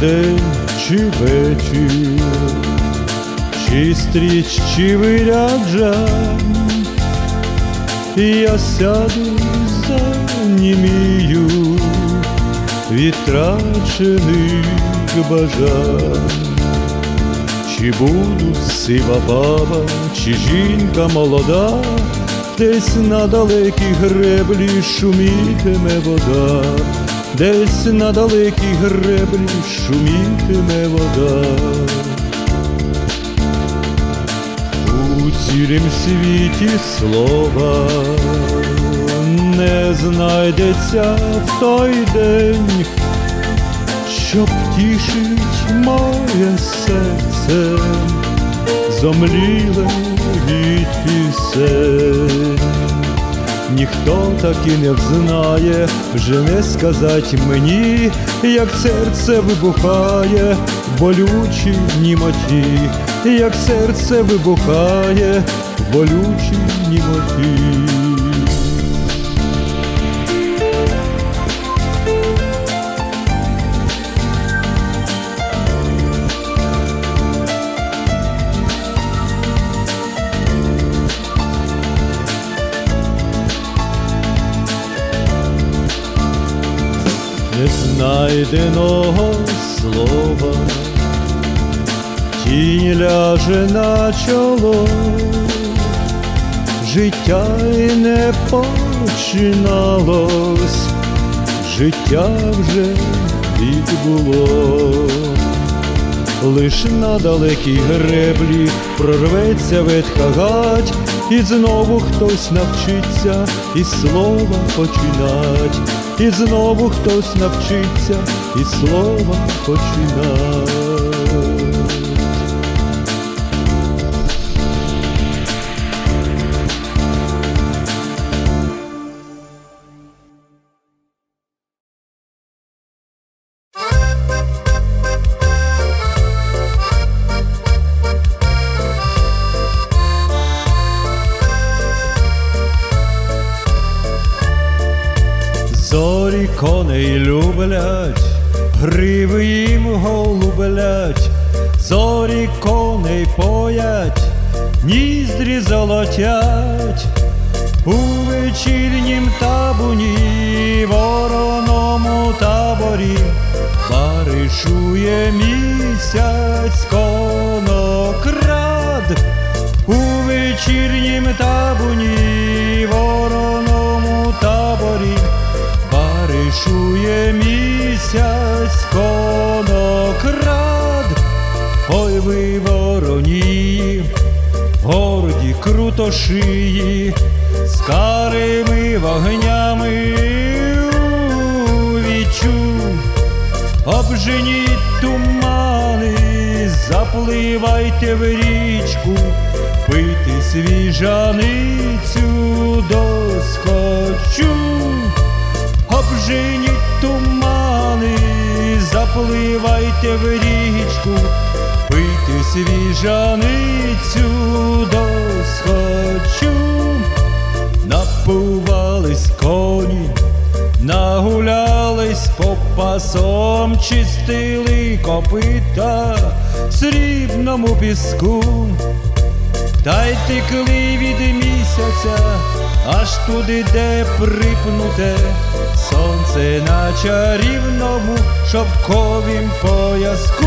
день, чи вечір, чи стріч, чи виряджа, я сяду занімію відтрачених бажань. Чи буду сива баба, чи жінка молода, десь на далекій греблі шумітиме вода, десь на далекій греблі шумітиме вода. У цілім світі слова не знайдеться в той день, що втішить моє серце, зомліле від пісень. Ніхто так і не взнає, вже не сказать мені, як серце вибухає, болючі німоті, як серце вибухає, болючі німоті. Незнайденого слова, тінь ляже на чоло, життя й не починалось, життя вже відбуло. Лиш на далекій греблі прорветься ветха гать, і знову хтось навчиться і слова починать, і знову хтось навчиться і слова починать. Люблять, гриви їм голублять, зорі коней поять, ніздрі золотять, у вечірнім табуні, вороному таборі, паришує місяць конокрад, у вечірнім табуні, Паришує місяць конокрад, ой ви вороні, горді крутошиї, з карими вогнями вічу, обженіть тумани, запливайте в річку, пити свіжаницю досхочу запливайте в річку, пийте свіжаницю досхочу, напувались коні, нагулялись по пасом, чистили копита в срібному піску. Та й текли від місяця, аж туди, де припнуте сонце на чарівному шовковім пояску.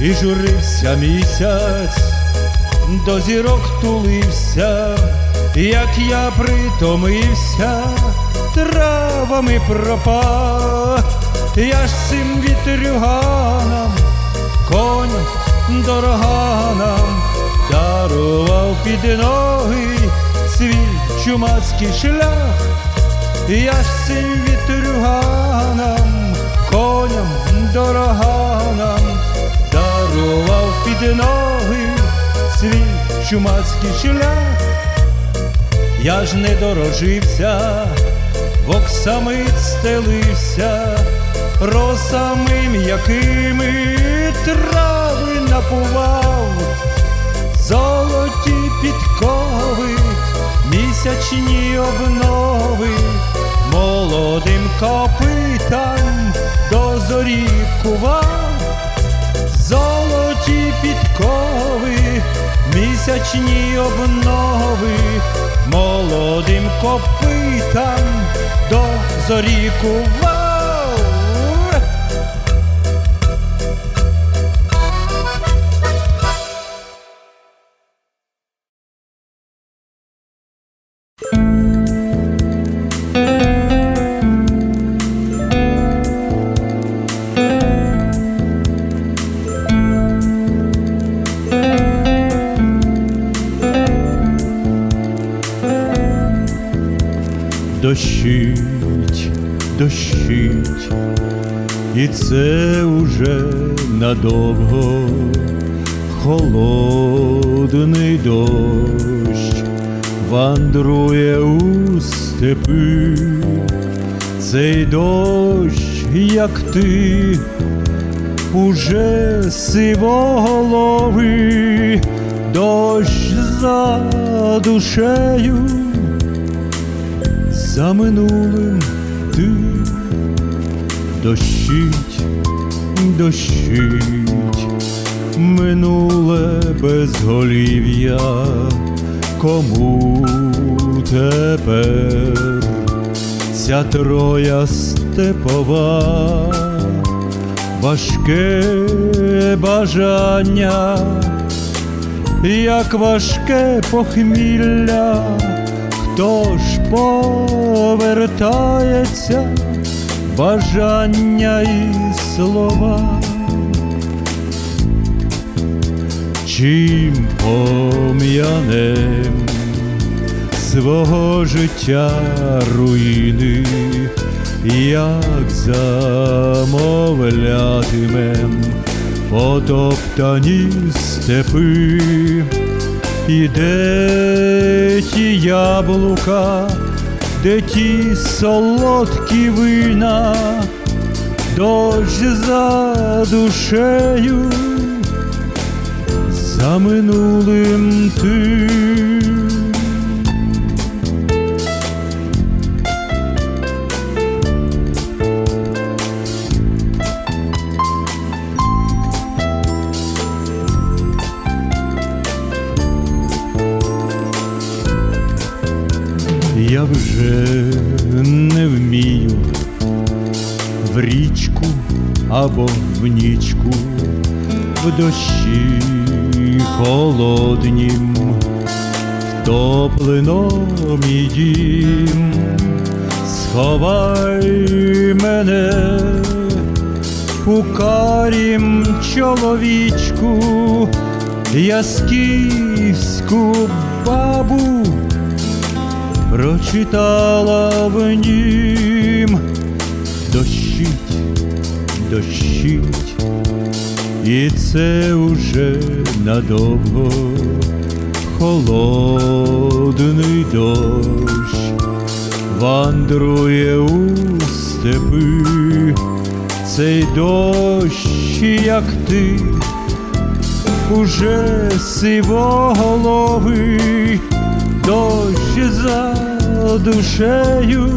І журився місяць, до зірок тулився, як я притомився, травами пропав, я ж цим вітрюганам, коням дороганам, дарував під ноги свій чумацький шлях, я ж цим вітрюганам, коням дороганам, дарував під ноги свій чумацький шлях, я ж не дорожився, в стелився, росами м'якими трави напував, золоті підкови, місячні обнови, молодим копитам до зорі кував, золоті підкови, місячні обнови, молодим копитам до зорі кував. Вандрує у степи, цей дощ, як ти, уже сивоголовий, дощ за душею за минулим ти. Дощить, дощить, минуле безголів'я, кому тепер ця троя степова, важке бажання, як важке похмілля. Хто ж повертається? Бажання і слова, чим пом'янем свого життя руїни, як замовлятимем потоптані степи. І де ті яблука, де ті солодкі вина, дощ за душею, за минулим ти. Дощі холоднім, втоплено мій дім, сховай мене у карім чоловічку, я скіфську бабу прочитала в нім. Дощить, дощить, і це уже надовго. Холодний дощ вандрує у степи, цей дощ, як ти, уже сивоголовий. Дощ за душею,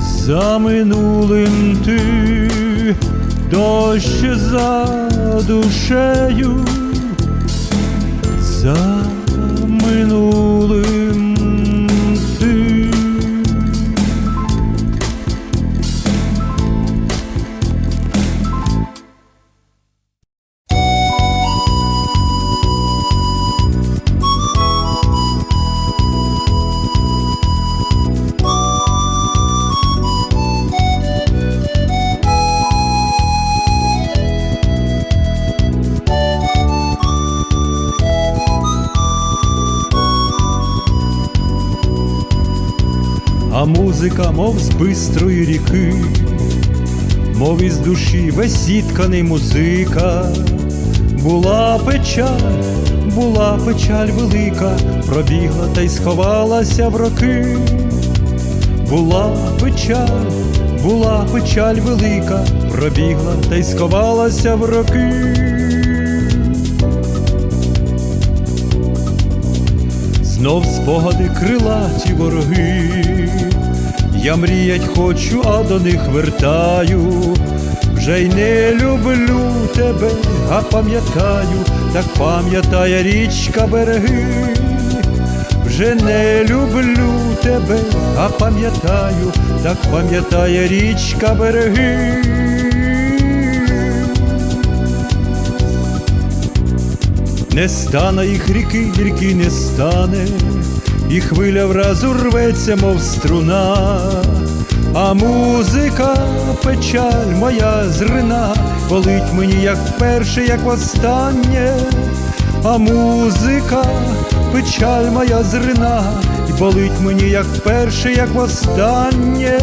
за минулим ти, дощ за душею, за минулим музика, мов з бистрої ріки, мов із душі весь зітканий музика, була печаль, була печаль велика, пробігла та й сховалася в роки, була печаль, була печаль велика, пробігла та й сховалася в роки. Знов спогади крилаті вороги, я мріять хочу, а до них вертаю. Вже й не люблю тебе, а пам'ятаю, так пам'ятає річка береги. Вже не люблю тебе, а пам'ятаю, так пам'ятає річка береги. Не стане їх ріки, ріки не стане, і хвиля вразу рветься, мов струна, а музика, печаль моя зрина, болить мені, як перше, як востаннє, а музика, печаль моя зрина, і болить мені, як перше, як востаннє.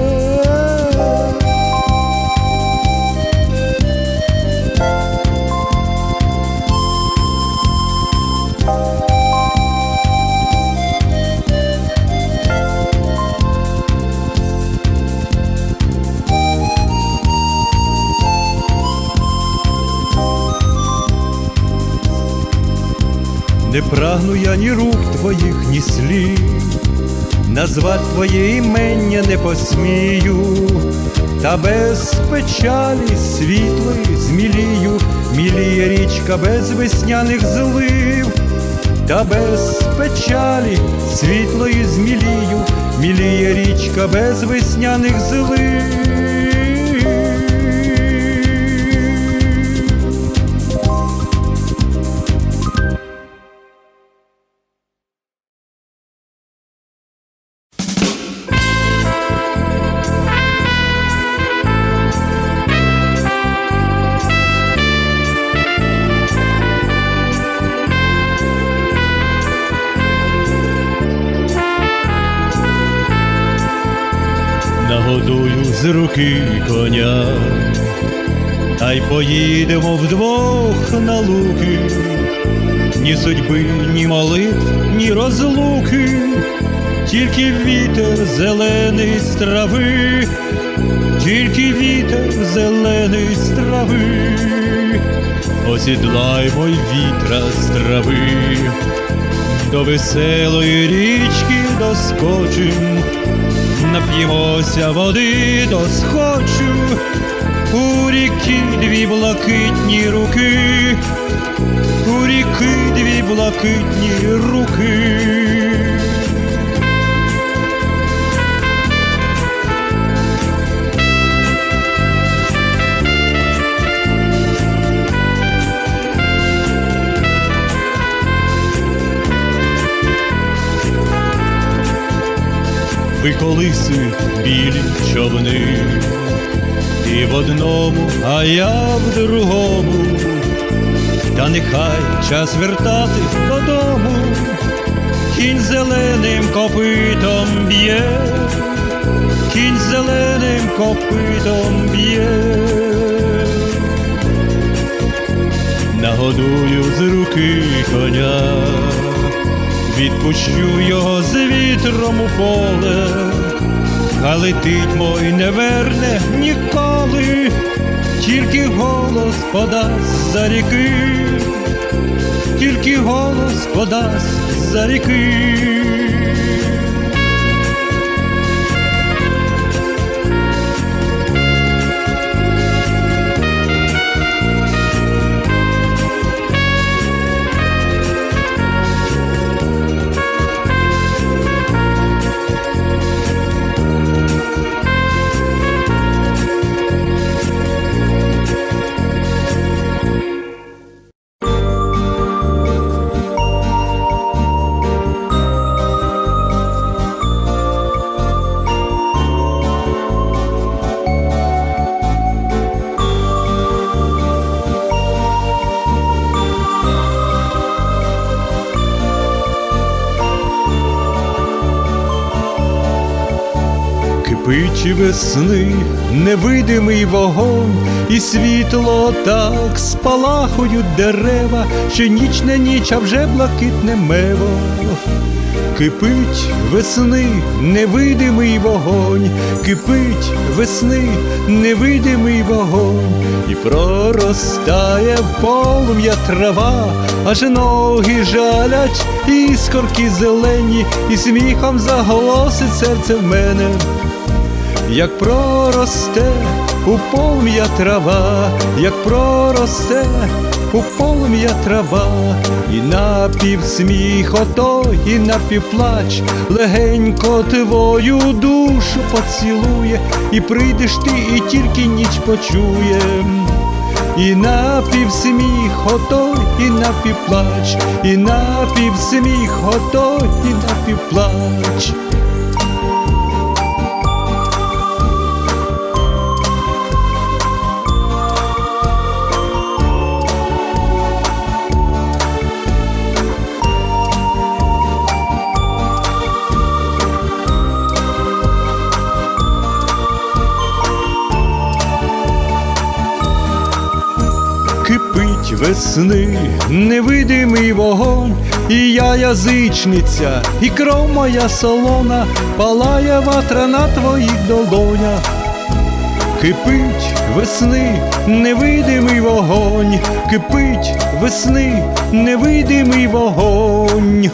Не прагну я ні рук твоїх, ні слів, назвать твоє імення не посмію, та без печалі світлої змілію, міліє річка без весняних злив, та без печалі світлої змілію, міліє річка без весняних злив. З руки коня, та й поїдемо вдвох на луки, ні судьби, ні молитв, ні розлуки, тільки вітер зелений з трави, тільки вітер зелений з трави, осідлаймо й вітра з трави, до веселої річки доскочим нап'ємося води досхочу, у ріки дві блакитні руки, у ріки дві блакитні руки. Виколисують білі човни, і в одному, а я в другому, та нехай час вертати додому, кінь зеленим копитом б'є, кінь зеленим копитом б'є, нагодую з руки коня відпущу його з вітром у поле, а летить мой не верне ніколи, тільки голос подасть за ріки, тільки голос подасть за ріки. Кипить весни невидимий вогонь, і світло так спалахують дерева, що ніч не ніч, а вже блакитне мево. Кипить весни невидимий вогонь, кипить весни невидимий вогонь, і проростає полум'я трава, аж ноги жалять, іскорки зелені, і сміхом заголосить серце в мене. Як проросте у полум'я трава, як проросте у полум'я трава, і напівсміх ото, і напівплач, легенько твою душу поцілує, і прийдеш ти, і тільки ніч почує. І напівсміх ото, і напівплач, і напівсміх ото, і напівплач. Весни невидимий вогонь, і я язичниця, і кров моя солона, палає ватра на твоїх долонях. Кипить весни невидимий вогонь, кипить весни невидимий вогонь.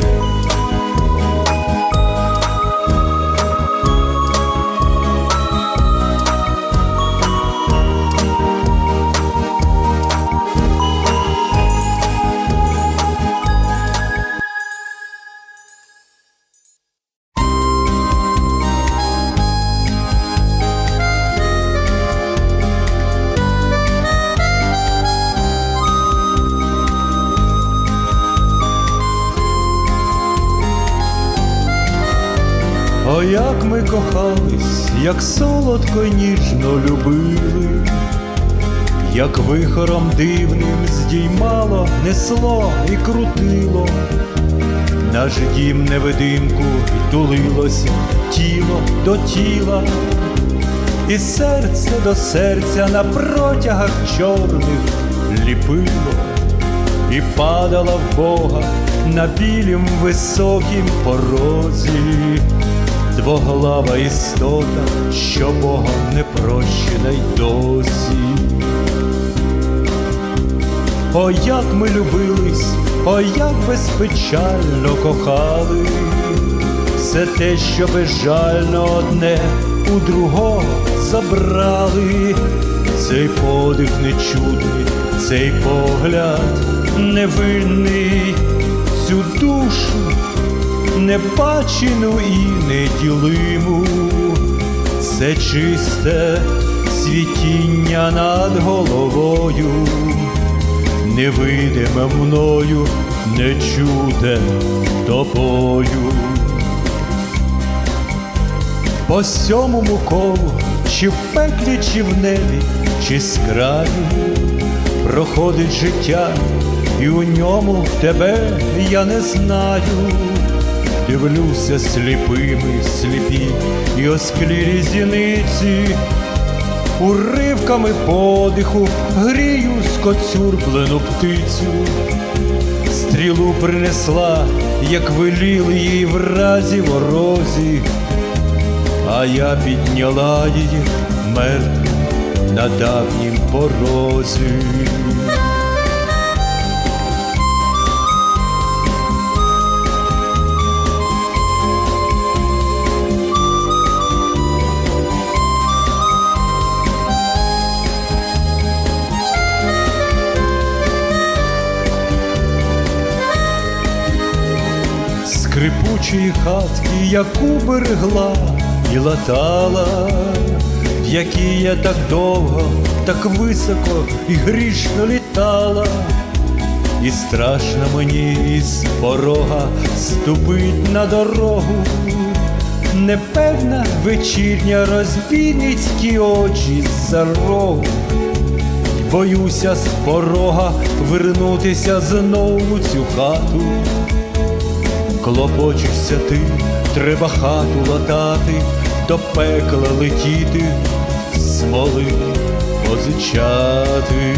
Як солодко й ніжно любили, як вихором дивним здіймало, несло і крутило, наш дім невидимку й тулилось тіло до тіла, і серце до серця на протягах чорних ліпило і падала в Бога на білім високім порозі, двоглава істота, що Богом не прощена й досі. О, як ми любились, о, як безпечально кохали, все те, що безжально одне у другого забрали, цей подих нечутний, цей погляд невинний, цю душу небачену і неділиму, це чисте світіння над головою, невидиме мною, не чуте тобою. По сьомому колу, чи в пеклі, чи в небі, чи з проходить життя, і у ньому тебе я не знаю. Дивлюся сліпими сліпі і осклілі зіниці, уривками подиху грію скоцюрблену птицю. Стрілу принесла, як веліли їй в разі ворозі, а я підняла її мертву на давнім порозі. Скрипучої хатки, яку берегла і латала, в якій я так довго, так високо і грішно літала, і страшно мені із порога ступить на дорогу, непевна вечірня розбійницькі очі з-за рогу. Боюся з порога вернутися знову цю хату. Клопочешся ти, треба хату латати, до пекла летіти, смоли позичати.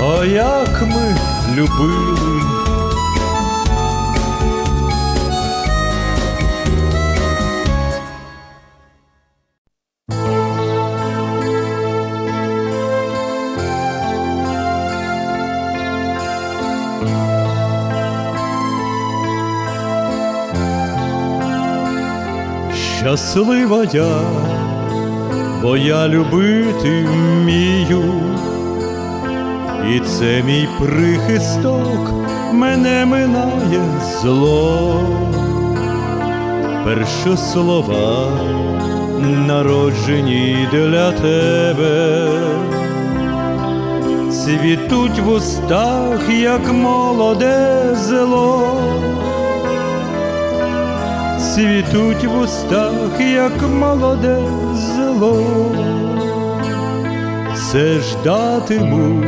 О, як ми любили. Щаслива я, бо я любити вмію, і це мій прихисток мене минає зло. Перші слова народжені для тебе, цвітуть в устах, як молоде зело цвітуть в устах, як молоде зело. Це ждатиму,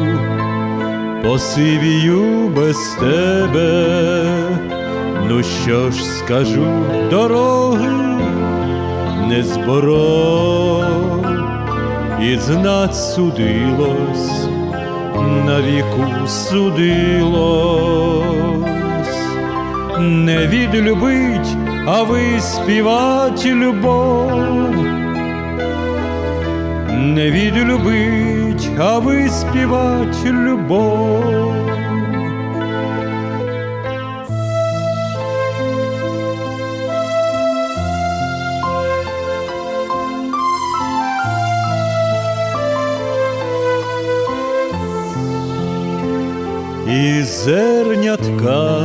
посивію без тебе. Ну що ж скажу, дороги не зборо, і знать судилось, на віку судилось не відлюбить, а виспівать любов. Не відлюбить, а виспівать любов. І зернятка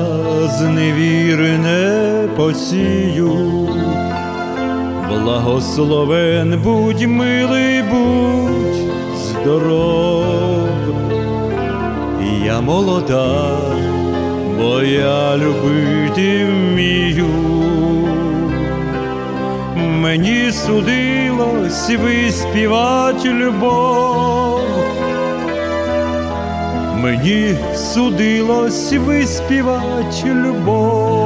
зневіри не посію, благословен будь милий, будь здоров, я молода, бо я любити вмію. Мені судилось виспівать любов. Мені судилось виспівать любов.